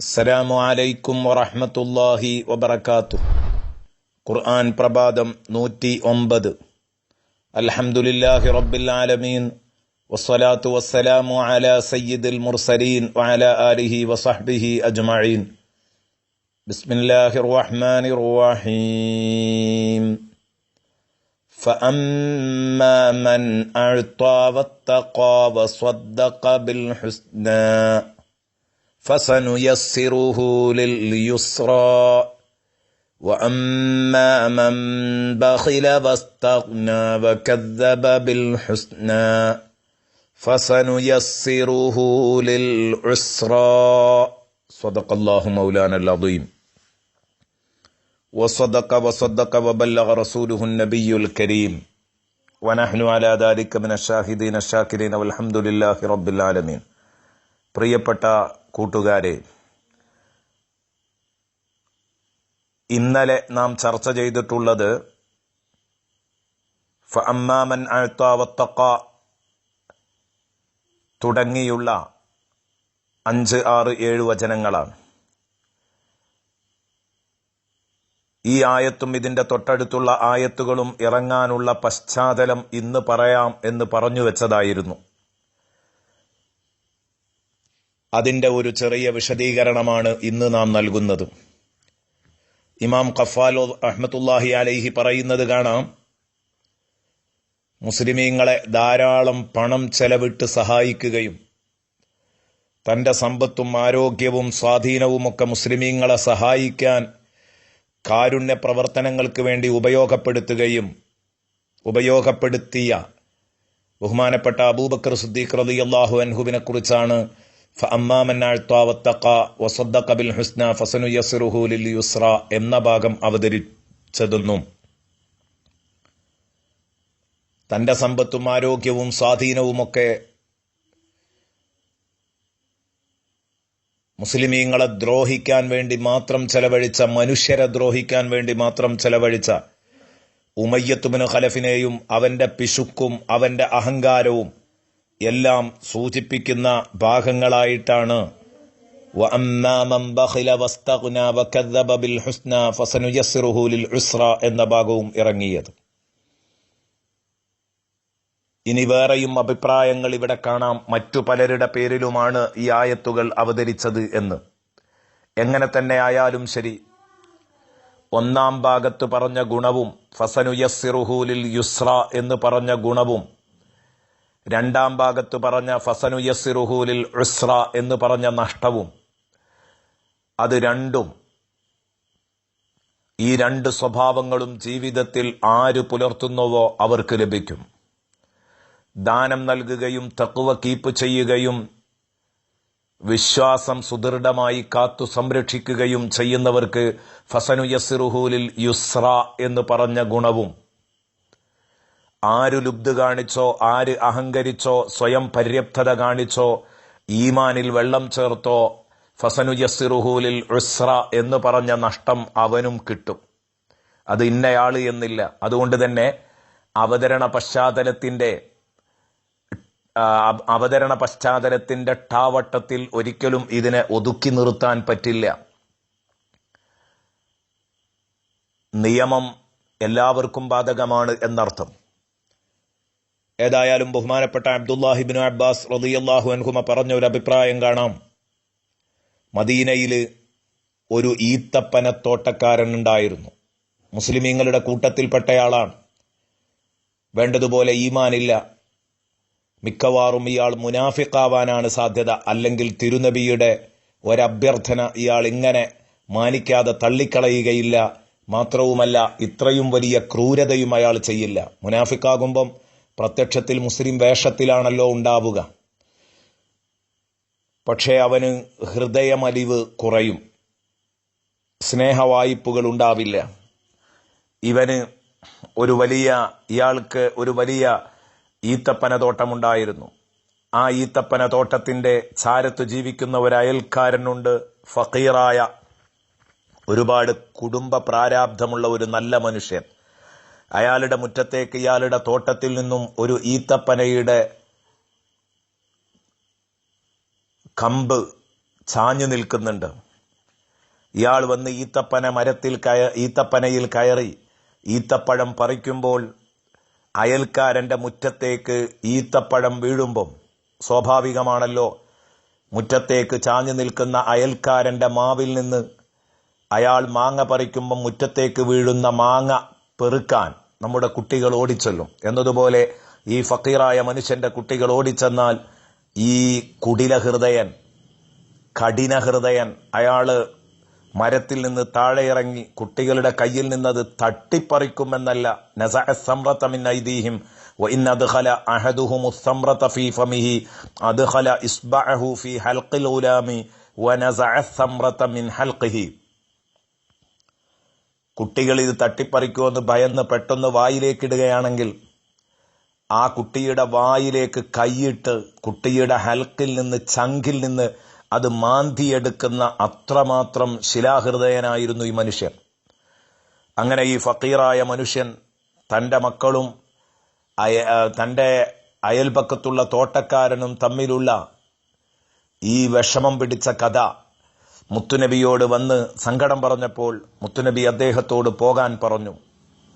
അസ്സലാമു അലൈക്കും വറഹ്മത്തുള്ളാഹി വബറകാത്തു ഖുർആൻ പ്രഭാതം നൂറ്റി ഒമ്പത് അൽഹംദുലില്ലാഹി റബ്ബിൽ ആലമീൻ വസ്സലാത്തു വസ്സലാമു അലാ സയ്യിദിൽ മുർസലീൻ വഅലാ ആലിഹി വസഹ്ബിഹി അജ്മഈൻ ബിസ്മില്ലാഹിർ റഹ്മാനിർ റഹീം فأما من أعطى واتقى وصدق بالحسنى فسنيسره لليسرى واما من بخل واستغنى وكذب بالحسنى فسنيسره للعسرى صدق الله مولانا العظيم وصدق وصدق وبلغ رسوله النبي الكريم ونحن على ذلك من الشاهدين الشاكرين والحمد لله رب العالمين പ്രിയപ്പെട്ട കൂട്ടുകാരെ ഇന്നലെ നാം ചർച്ച ചെയ്തിട്ടുള്ളത് ഫമ്മാമൻ അഴുത്താവത്തക്ക തുടങ്ങിയുള്ള അഞ്ച് ആറ് ഏഴ് വചനങ്ങളാണ്. ഈ ആയത്തും ഇതിന്റെ തൊട്ടടുത്തുള്ള ആയത്തുകളും ഇറങ്ങാനുള്ള പശ്ചാത്തലം ഇന്ന് പറയാം എന്ന് പറഞ്ഞു വെച്ചതായിരുന്നു. അതിന്റെ ഒരു ചെറിയ വിശദീകരണമാണ് ഇന്ന് നാം നൽകുന്നത്. ഇമാം ഖഫാലോ അഹമ്മത്തുല്ലാഹി അലൈഹി പറയുന്നത് കാണാം. മുസ്ലിമീങ്ങളെ ധാരാളം പണം ചെലവിട്ട് സഹായിക്കുകയും തന്റെ സമ്പത്തും ആരോഗ്യവും സ്വാധീനവുമൊക്കെ മുസ്ലിമീങ്ങളെ സഹായിക്കാൻ കാരുണ്യ പ്രവർത്തനങ്ങൾക്ക് വേണ്ടി ഉപയോഗപ്പെടുത്തുകയും ഉപയോഗപ്പെടുത്തിയ ബഹുമാനപ്പെട്ട അബൂബക്കർ സുദ്ദീഖ് റലിയല്ലാഹു അള്ളാഹു അൻഹുവിനെ കുറിച്ചാണ് എന്ന ഭാഗം അവതരിച്ചതെന്നും തന്റെ സമ്പത്തും ആരോഗ്യവും സ്വാധീനവുമൊക്കെ മുസ്ലിമീങ്ങളെ ദ്രോഹിക്കാൻ വേണ്ടി മാത്രം ചെലവഴിച്ച മനുഷ്യരെ ദ്രോഹിക്കാൻ വേണ്ടി മാത്രം ചെലവഴിച്ച ഉമയ്യത്തുബിന് ഖലഫിനെയും അവന്റെ പിശുക്കും അവന്റെ അഹങ്കാരവും എല്ലാം സൂചിപ്പിക്കുന്ന ഭാഗങ്ങളായിട്ടാണ്. എന്ന ഭാഗവും ഇറങ്ങിയത്. ഇനി വേറെയും അഭിപ്രായങ്ങൾ ഇവിടെ കാണാം. മറ്റു പലരുടെ പേരിലുമാണ് ഈ ആയത്തുകൾ അവതരിച്ചത് എന്ന്. എങ്ങനെ തന്നെ ആയാലും ശരി ഒന്നാം ഭാഗത്ത് പറഞ്ഞ ഗുണവും ഫസനുയസ്സിറുഹൂലിൽ യുസ്ര എന്ന് പറഞ്ഞ ഗുണവും രണ്ടാം ഭാഗത്ത് പറഞ്ഞ ഫസനു യസ്സിറുഹൂലിൽ ഉസ്ര എന്ന് പറഞ്ഞ നഷ്ടവും അത് രണ്ടും ഈ രണ്ട് സ്വഭാവങ്ങളും ജീവിതത്തിൽ ആര് പുലർത്തുന്നുവോ അവർക്ക് ലഭിക്കും. ദാനം നൽകുകയും തക്കുവ കീപ്പ് ചെയ്യുകയും വിശ്വാസം സുദൃഢമായി കാത്തു സംരക്ഷിക്കുകയും ചെയ്യുന്നവർക്ക് ഫസനു യസിറുഹൂലിൽ യുസ്ര എന്ന് പറഞ്ഞ ഗുണവും ആര് ലുബ്ധ കാണിച്ചോ ആര് അഹങ്കരിച്ചോ സ്വയം പര്യപ്തത കാണിച്ചോ ഈമാനിൽ വെള്ളം ചേർത്തോ ഫസനുയസ്സിറുഹൂലിൽ ഉസ്ര എന്ന് പറഞ്ഞ നഷ്ടം അവനും കിട്ടും. അത് ഇന്നയാൾ എന്നില്ല. അതുകൊണ്ട് തന്നെ അവതരണ പശ്ചാത്തലത്തിന്റെ അവതരണ പശ്ചാത്തലത്തിന്റെ ടാവട്ടത്തിൽ ഒരിക്കലും ഇതിനെ ഒതുക്കി നിർത്താൻ പറ്റില്ല. നിയമം എല്ലാവർക്കും ബാധകമാണ് എന്നർത്ഥം. ഏതായാലും ബഹുമാനപ്പെട്ട അബ്ദുല്ലാഹിബിൻ അബ്ബാസ് റതിയല്ലാഹു അൻഹുമ പറഞ്ഞ ഒരു അഭിപ്രായം കാണാം. മദീനയിൽ ഒരു ഈത്തപ്പനത്തോട്ടക്കാരൻ ഉണ്ടായിരുന്നു. മുസ്ലിമീങ്ങളുടെ കൂട്ടത്തിൽപ്പെട്ടയാളാണ്. വേണ്ടതുപോലെ ഈമാനില്ല. മിക്കവാറും ഇയാൾ മുനാഫിക്കാവാനാണ് സാധ്യത. അല്ലെങ്കിൽ തിരുനബിയുടെ ഒരഭ്യർത്ഥന ഇയാൾ ഇങ്ങനെ മാനിക്കാതെ തള്ളിക്കളയുകയില്ല. മാത്രവുമല്ല ഇത്രയും വലിയ ക്രൂരതയും അയാൾ ചെയ്യില്ല. മുനാഫിക്കാകുമ്പം പ്രത്യക്ഷത്തിൽ മുസ്ലിം വേഷത്തിലാണല്ലോ ഉണ്ടാവുക. പക്ഷേ അവന് ഹൃദയമലിവ് കുറയും. സ്നേഹവായ്പകൾ ഉണ്ടാവില്ല. ഇവന് ഒരു വലിയ ഇയാൾക്ക് ഒരു വലിയ ഈത്തപ്പന തോട്ടമുണ്ടായിരുന്നു ആ ഈത്തപ്പന തോട്ടത്തിന്റെ ചാരത്ത് ജീവിക്കുന്ന ഒരു അയൽക്കാരനുണ്ട് ഫക്കീറായ. ഒരുപാട് കുടുംബ പ്രാരാബ്ധമുള്ള ഒരു നല്ല മനുഷ്യൻ. അയാളുടെ മുറ്റത്തേക്ക് ഇയാളുടെ തോട്ടത്തിൽ നിന്നും ഒരു ഈത്തപ്പനയുടെ കമ്പ് ചാഞ്ഞു നിൽക്കുന്നുണ്ട്. ഇയാൾ വന്ന് ഈത്തപ്പന മരത്തിൽ കയ ഈത്തപ്പനയിൽ കയറി. ഈത്തപ്പഴം പറിക്കുമ്പോൾ അയൽക്കാരന്റെ മുറ്റത്തേക്ക് ഈത്തപ്പഴം വീഴുമ്പം സ്വാഭാവികമാണല്ലോ മുറ്റത്തേക്ക് ചാഞ്ഞു നിൽക്കുന്ന അയൽക്കാരന്റെ മാവിൽ നിന്ന് അയാൾ മാങ്ങ പറിക്കുമ്പം മുറ്റത്തേക്ക് വീഴുന്ന മാങ്ങ പെറുക്കാൻ നമ്മുടെ കുട്ടികൾ ഓടിച്ചെല്ലും എന്നതുപോലെ ഈ ഫക്കീറായ മനുഷ്യന്റെ കുട്ടികൾ ഓടിച്ചെന്നാൽ ഈ കുടില ഹൃദയൻ കഠിന ഹൃദയൻ അയാള് മരത്തിൽ നിന്ന് താഴെ ഇറങ്ങി കുട്ടികളുടെ കയ്യിൽ നിന്നത് തട്ടിപ്പറിക്കുമെന്നല്ല നസഅ സമ്രത മിൻ ഐദീഹിം وإن أدخل أحدهم الثمرة في فمه أدخل إصبعه في حلق الغلام ونزع الثمرة من حلقه കുട്ടികൾ ഇത് തട്ടിപ്പറിക്കുമെന്ന് ഭയന്ന് പെട്ടെന്ന് വായിലേക്കിടുകയാണെങ്കിൽ ആ കുട്ടിയുടെ വായിലേക്ക് കൈയിട്ട് കുട്ടിയുടെ ഹൽക്കിൽ നിന്ന് ചങ്കിൽ നിന്ന് അത് മാന്തിയെടുക്കുന്ന അത്രമാത്രം ശിലാഹൃദയനായിരുന്നു ഈ മനുഷ്യൻ. അങ്ങനെ ഈ ഫക്കീറായ മനുഷ്യൻ തന്റെ മക്കളും തന്റെ അയൽപക്കത്തുള്ള തോട്ടക്കാരനും തമ്മിലുള്ള ഈ വിഷമം പിടിച്ച കഥ മുത്തുനബിയോട് വന്ന് സങ്കടം പറഞ്ഞപ്പോൾ മുത്തുനബി അദ്ദേഹത്തോട് പോകാൻ പറഞ്ഞു.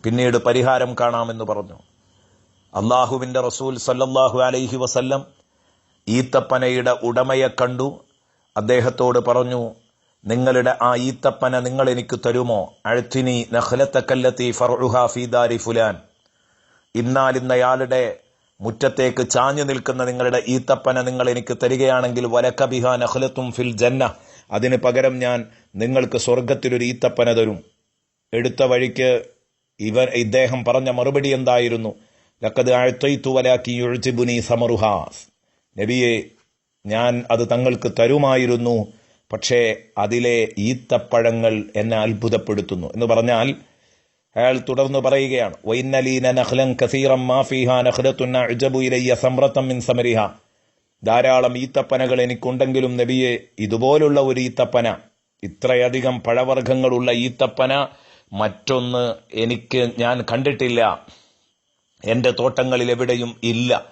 പിന്നീട് പരിഹാരം കാണാമെന്ന് പറഞ്ഞു. അള്ളാഹുവിന്റെ റസൂൽ സല്ലല്ലാഹു അലൈഹി വസല്ലം ഈത്തപ്പനയുടെ ഉടമയെ കണ്ടു. അദ്ദേഹത്തോട് പറഞ്ഞു നിങ്ങളുടെ ആ ഈത്തപ്പന നിങ്ങൾ എനിക്ക് തരുമോ? അഴുത്തിനി നഹ്ലത്തക്കല്ലത്തി ഫർഹുഹാഫിദാരി ഫീദാരി ഫുലാൻ. ഇന്നാലിന്നയാളുടെ മുറ്റത്തേക്ക് ചാഞ്ഞു നിൽക്കുന്ന നിങ്ങളുടെ ഈത്തപ്പന നിങ്ങൾ എനിക്ക് തരികയാണെങ്കിൽ വലക്കബിഹ നഹ്ലത്തും ഫിൽ ജന്ന. അതിന് പകരം ഞാൻ നിങ്ങൾക്ക് സ്വർഗത്തിലൊരു ഈത്തപ്പന തരും. എടുത്ത വഴിക്ക് ഇവർ ഇദ്ദേഹം പറഞ്ഞ മറുപടി എന്തായിരുന്നു? ലക്കത് ആഴ്ത്തൈത്തുവലാക്കി വലാക്കി യുഴ്ജിബുനി സമറുഹാസ് നബിയെ ഞാൻ അത് തങ്ങൾക്ക് തരുമായിരുന്നു പക്ഷേ അതിലെ ഈത്തപ്പഴങ്ങൾ എന്നെ അത്ഭുതപ്പെടുത്തുന്നു. എന്ന് പറഞ്ഞാൽ അയാൾ തുടർന്ന് പറയുകയാണ് വൈന്നലീന നഹ്ലം കസീറം മാഫിഹ നഹ്ലത്തുന്ന അജബുയിലയ്യ ഇൻ മിൻ സമരിഹ. ധാരാളം ഈത്തപ്പനകൾ എനിക്കുണ്ടെങ്കിലും നബിയെ ഇതുപോലുള്ള ഒരു ഈത്തപ്പന ഇത്രയധികം പഴവർഗങ്ങളുള്ള ഈത്തപ്പന മറ്റൊന്ന് എനിക്ക് ഞാൻ കണ്ടിട്ടില്ല. എന്റെ തോട്ടങ്ങളിൽ എവിടെയും ഇല്ല.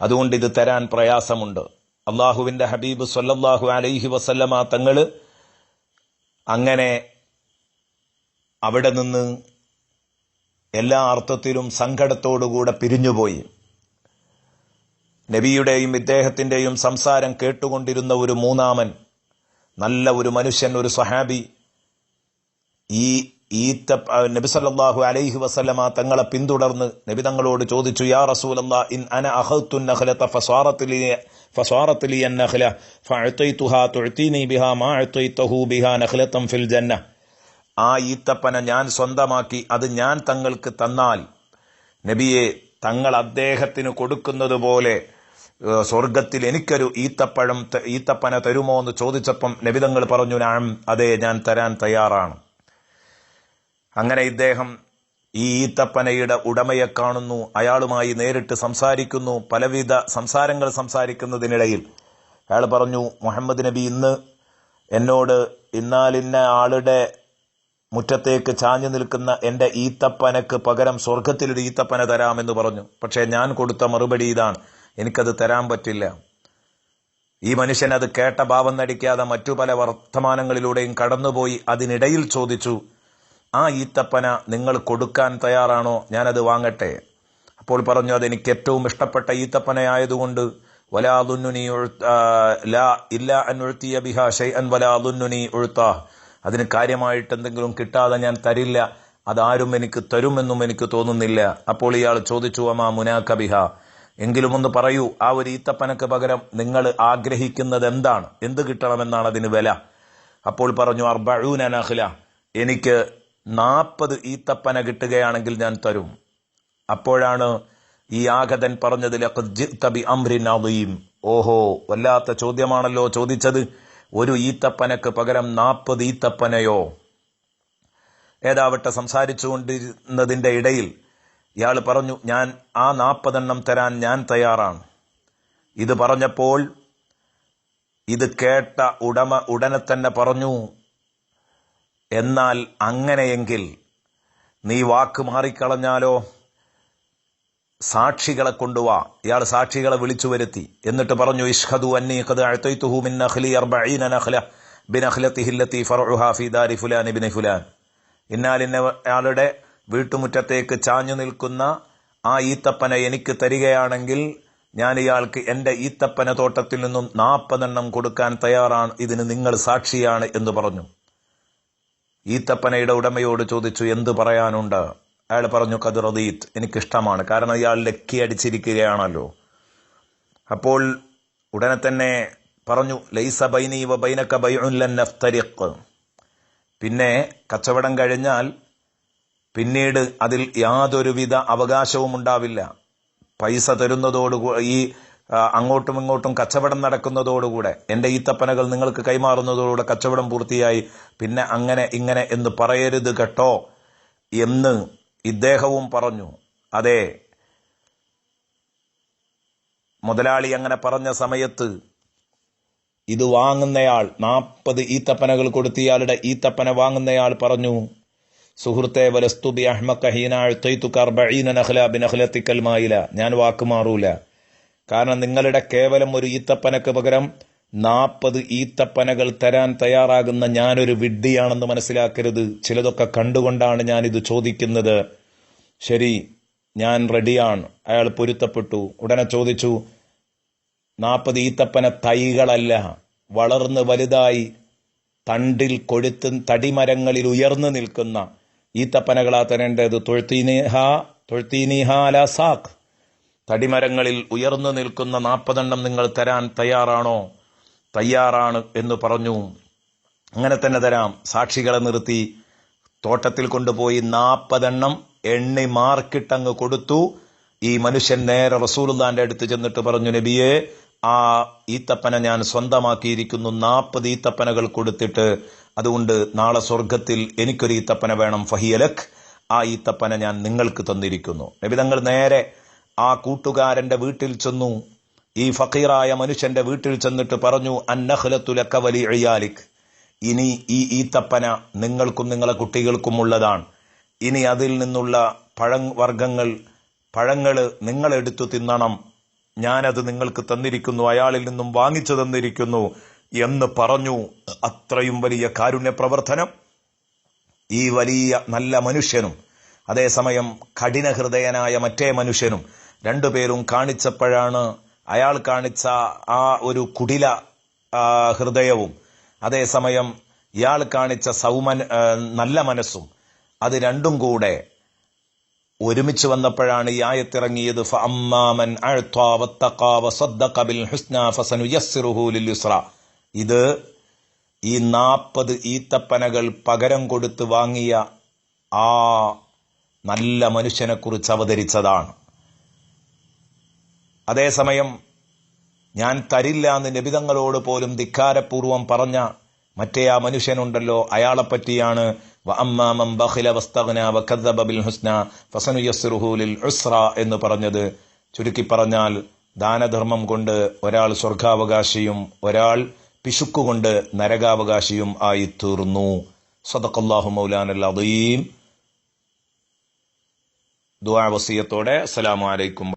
അതുകൊണ്ട് ഇത് തരാൻ പ്രയാസമുണ്ട്. അള്ളാഹുവിന്റെ ഹബീബ് സല്ലല്ലാഹു അലൈഹി വസല്ലമ തങ്ങൾ അങ്ങനെ അവിടെ നിന്ന് എല്ലാ അർത്ഥത്തിലും സങ്കടത്തോടുകൂടെ പിരിഞ്ഞുപോയി. നബിയുടെയും ഇദ്ദേഹത്തിന്റെയും സംസാരം കേട്ടുകൊണ്ടിരുന്ന ഒരു മൂന്നാമൻ നല്ല ഒരു മനുഷ്യൻ ഒരു സഹാബി ഈ ഈത്ത നബി സല്ലല്ലാഹു അലൈഹി വസ്ലമ തങ്ങളെ പിന്തുടർന്ന് നബി തങ്ങളോട് ചോദിച്ചു യാ റസൂലല്ലാ ഇൻ അന ബിഹാ മാ ബിഹാ ഫിൽ ജന്ന ആ ഈത്തപ്പന ഞാൻ സ്വന്തമാക്കി അത് ഞാൻ തങ്ങൾക്ക് തന്നാൽ നബിയെ തങ്ങൾ അദ്ദേഹത്തിന് കൊടുക്കുന്നത് പോലെ സ്വർഗത്തിൽ എനിക്കൊരു ഈത്തപ്പഴം ഈത്തപ്പന തരുമോ എന്ന് ചോദിച്ചപ്പം നബിതങ്ങൾ പറഞ്ഞു ഞാൻ അതെ ഞാൻ തരാൻ തയ്യാറാണ്. അങ്ങനെ ഇദ്ദേഹം ഈ ഈത്തപ്പനയുടെ ഉടമയെ കാണുന്നു അയാളുമായി നേരിട്ട് സംസാരിക്കുന്നു പലവിധ സംസാരങ്ങൾ സംസാരിക്കുന്നതിനിടയിൽ. അയാൾ പറഞ്ഞു മുഹമ്മദ് നബി ഇന്ന് എന്നോട് ഇന്നാലിന്ന ആളുടെ മുറ്റത്തേക്ക് ചാഞ്ഞു നിൽക്കുന്ന എന്റെ ഈത്തപ്പനക്ക് പകരം സ്വർഗത്തിലൊരു ഈത്തപ്പന തരാമെന്ന് പറഞ്ഞു. പക്ഷേ ഞാൻ കൊടുത്ത മറുപടി ഇതാണ്. എനിക്കത് തരാൻ പറ്റില്ല. ഈ മനുഷ്യൻ അത് കേട്ട ഭാവം നടിക്കാതെ മറ്റു പല വർത്തമാനങ്ങളിലൂടെയും കടന്നുപോയി അതിനിടയിൽ ചോദിച്ചു ആ ഈത്തപ്പന നിങ്ങൾ കൊടുക്കാൻ തയ്യാറാണോ? ഞാനത് വാങ്ങട്ടെ. അപ്പോൾ പറഞ്ഞു അതെനിക്ക് ഏറ്റവും ഇഷ്ടപ്പെട്ട ഈത്തപ്പനയായതുകൊണ്ട് വലാതുന്നുനി ലാ ഇല്ല അൻഴുത്തിയ ബിഹ ഷൈഅൻ വലാതുന്നുനി ഉഴുത്താ. അതിന് കാര്യമായിട്ട് എന്തെങ്കിലും കിട്ടാതെ ഞാൻ തരില്ല. അതാരും എനിക്ക് തരുമെന്നും എനിക്ക് തോന്നുന്നില്ല. അപ്പോൾ ഇയാൾ ചോദിച്ചു അമാ മുനാക്ക ബിഹ? എങ്കിലും ഒന്ന് പറയൂ ആ ഒരു ഈത്തപ്പനക്ക് പകരം നിങ്ങൾ ആഗ്രഹിക്കുന്നത് എന്താണ് എന്ത് കിട്ടണമെന്നാണ് അതിന് വില? അപ്പോൾ പറഞ്ഞു അർബഊന നഖ്ല. എനിക്ക് നാൽപ്പത് ഈത്തപ്പന കിട്ടുകയാണെങ്കിൽ ഞാൻ തരും. അപ്പോഴാണ് ഈ ആഗതൻ പറഞ്ഞത് തബി അംരിൻ അദീം. ഓഹോ വല്ലാത്ത ചോദ്യമാണല്ലോ ചോദിച്ചത്. ഒരു ഈത്തപ്പനക്ക് പകരം നാൽപ്പത് ഈത്തപ്പനയോ? ഏതാവട്ടെ സംസാരിച്ചുകൊണ്ടിരുന്നതിന്റെ ഇടയിൽ ഇയാൾ പറഞ്ഞു ഞാൻ ആ നാൽപ്പതെണ്ണം തരാൻ ഞാൻ തയ്യാറാണ്. ഇത് പറഞ്ഞപ്പോൾ ഇത് കേട്ട ഉടമ ഉടനെ തന്നെ പറഞ്ഞു എന്നാൽ അങ്ങനെയെങ്കിൽ നീ വാക്ക് മാറിക്കളഞ്ഞാലോ? സാക്ഷികളെ കൊണ്ടുവാ. ഇയാൾ സാക്ഷികളെ വിളിച്ചു വരുത്തി. എന്നിട്ട് പറഞ്ഞു ഇഷ്ഹദു അന്നി ഖദ് മിൻ നഖ്ലി 40 നഖല ബിൻ അഖ്ലത്തിഹില്ലത്തി ഫർഉഹാ ഫീ ദാരി ഫുലാൻ ബിൻ ഫുലാൻ. ഇന്നാലിന്ന വീട്ടുമുറ്റത്തേക്ക് ചാഞ്ഞു നിൽക്കുന്ന ആ ഈത്തപ്പന എനിക്ക് തരികയാണെങ്കിൽ ഞാൻ ഇയാൾക്ക് എന്റെ ഈത്തപ്പന തോട്ടത്തിൽ നിന്നും നാൽപ്പതെണ്ണം കൊടുക്കാൻ തയ്യാറാണ്. ഇതിന് നിങ്ങൾ സാക്ഷിയാണ് എന്ന് പറഞ്ഞു. ഈത്തപ്പനയുടെ ഉടമയോട് ചോദിച്ചു എന്ത് പറയാനുണ്ട്? അയാൾ പറഞ്ഞു കതിറദീത്ത് എനിക്കിഷ്ടമാണ്. കാരണം ഇയാൾ ലക്കി അടിച്ചിരിക്കുകയാണല്ലോ. അപ്പോൾ ഉടനെ തന്നെ പറഞ്ഞു ലൈസ ബൈനീവ ബൈനക്ക ബൈനക ബൈഉൻ ലൻ നഫ്തരിഖ്. പിന്നെ കച്ചവടം കഴിഞ്ഞാൽ പിന്നീട് അതിൽ യാതൊരുവിധ അവകാശവും ഉണ്ടാവില്ല. പൈസ തരുന്നതോടു ഈ അങ്ങോട്ടും ഇങ്ങോട്ടും കച്ചവടം നടക്കുന്നതോടുകൂടെ എന്റെ ഈത്തപ്പനകൾ നിങ്ങൾക്ക് കൈമാറുന്നതോടുകൂടെ കച്ചവടം പൂർത്തിയായി. പിന്നെ അങ്ങനെ ഇങ്ങനെ എന്ന് പറയരുത് കേട്ടോ എന്ന് ഇദ്ദേഹവും പറഞ്ഞു. അതെ മുതലാളി അങ്ങനെ പറഞ്ഞ സമയത്ത് ഇത് വാങ്ങുന്നയാൾ നാൽപ്പത് ഈത്തപ്പനകൾ കൊടുത്തിയാളുടെ ഈത്തപ്പന വാങ്ങുന്നയാൾ പറഞ്ഞു സുഹൃത്തെ വലസ്തുബി അഹ്മക്ക ഹീനാഴ്ത്തൈത്തുക്കാർബീനഹ്ലാബിനഹ്ലത്തിക്കൽ ഞാൻ വാക്കുമാറൂല കാരണം നിങ്ങളുടെ കേവലം ഒരു ഈത്തപ്പനക്ക് പകരം നാൽപ്പത് ഈത്തപ്പനകൾ തരാൻ തയ്യാറാകുന്ന ഞാനൊരു വിഡ്ഢിയാണെന്ന് മനസ്സിലാക്കരുത്. ചിലതൊക്കെ കണ്ടുകൊണ്ടാണ് ഞാൻ ഇത് ചോദിക്കുന്നത്. ശരി ഞാൻ റെഡിയാണ്. അയാൾ പൊരുത്തപ്പെട്ടു. ഉടനെ ചോദിച്ചു നാൽപ്പത് ഈത്തപ്പന തൈകളല്ല വളർന്ന് വലുതായി തണ്ടിൽ കൊഴുത്ത് തടിമരങ്ങളിൽ ഉയർന്നു നിൽക്കുന്ന ഈത്തപ്പനകളാ തരേണ്ടത്. തൊഴുത്തീനിഹ തൊഴുത്തീനിഹ അല സാഖ്. തടിമരങ്ങളിൽ ഉയർന്നു നിൽക്കുന്ന നാൽപ്പതെണ്ണം നിങ്ങൾ തരാൻ തയ്യാറാണോ? തയ്യാറാണ് എന്ന് പറഞ്ഞു. അങ്ങനെ തന്നെ തരാം. സാക്ഷികളെ നിർത്തി തോട്ടത്തിൽ കൊണ്ടുപോയി നാൽപ്പതെണ്ണം എണ്ണി മാർക്കിട്ടങ്ങ് കൊടുത്തു. ഈ മനുഷ്യൻ നേരെ റസൂലുള്ളാന്റെ അടുത്ത് ചെന്നിട്ട് പറഞ്ഞു നബിയെ ആ ഈത്തപ്പന ഞാൻ സ്വന്തമാക്കിയിരിക്കുന്നു. നാൽപ്പത് ഈത്തപ്പനകൾ കൊടുത്തിട്ട് അതുകൊണ്ട് നാളെ സ്വർഗത്തിൽ എനിക്കൊരു ഈത്തപ്പന വേണം. ഫഹിയലഖ് ആ ഈത്തപ്പന ഞാൻ നിങ്ങൾക്ക് തന്നിരിക്കുന്നു. നബി തങ്ങൾ നേരെ ആ കൂട്ടുകാരന്റെ വീട്ടിൽ ചെന്നു. ഈ ഫക്കീറായ മനുഷ്യന്റെ വീട്ടിൽ ചെന്നിട്ട് പറഞ്ഞു അന്നഹലത്തുലക്ക വലി അയ്യാലിക് ഇനി ഈ ഈത്തപ്പന നിങ്ങൾക്കും നിങ്ങളെ കുട്ടികൾക്കും ഉള്ളതാണ്. ഇനി അതിൽ നിന്നുള്ള പഴവർഗങ്ങൾ പഴങ്ങൾ നിങ്ങൾ നിങ്ങളെടുത്തു തിന്നണം. ഞാനത് നിങ്ങൾക്ക് തന്നിരിക്കുന്നു അയാളിൽ നിന്നും വാങ്ങിച്ചു തന്നിരിക്കുന്നു എന്ന് പറഞ്ഞു. അത്രയും വലിയ കാരുണ്യ പ്രവർത്തനം. ഈ വലിയ നല്ല മനുഷ്യനും അതേസമയം കഠിന ഹൃദയനായ മറ്റേ മനുഷ്യനും രണ്ടുപേരും കാണിച്ചപ്പോഴാണ് അയാൾ കാണിച്ച ആ ഒരു കുടില ഹൃദയവും. അതേസമയം ഇയാൾ കാണിച്ച സൗമന നല്ല മനസ്സും. അത് രണ്ടും കൂടെ ഒരുമിച്ച് വന്നപ്പോഴാണ് ഈ ആയത്തിറങ്ങിയത്. ഇത് ഈ നാൽപ്പത് ഈത്തപ്പനകൾ പകരം കൊടുത്ത് വാങ്ങിയ ആ നല്ല മനുഷ്യനെ കുറിച്ച് അവതരിച്ചതാണ്. അതേസമയം ഞാൻ തരില്ല എന്ന് നബിതങ്ങളോട് പോലും ധിക്കാരപൂർവം പറഞ്ഞ മറ്റേ ആ മനുഷ്യനുണ്ടല്ലോ അയാളെ പറ്റിയാണ് വഅമ്മാമൻ ബഖില വസ്തഗ്ന വകദ്ദബ ബിൽ ഹുസ്ന ഫസനുയസ്സിറുഹു ലിൽ ഉസ്ര എന്ന് പറഞ്ഞത് ചുരുക്കി പറഞ്ഞാൽ ദാനധർമ്മം കൊണ്ട് ഒരാൾ സ്വർഗാവകാശിയും ഒരാൾ പിശുക്കുകൊണ്ട് നരകാവകാശിയും ആയി തീർന്നു സദഖല്ലാഹു മൗലാനൽ അദീം. ദുആ വസിയത്തോടെ അസ്സലാമു അലൈക്കും.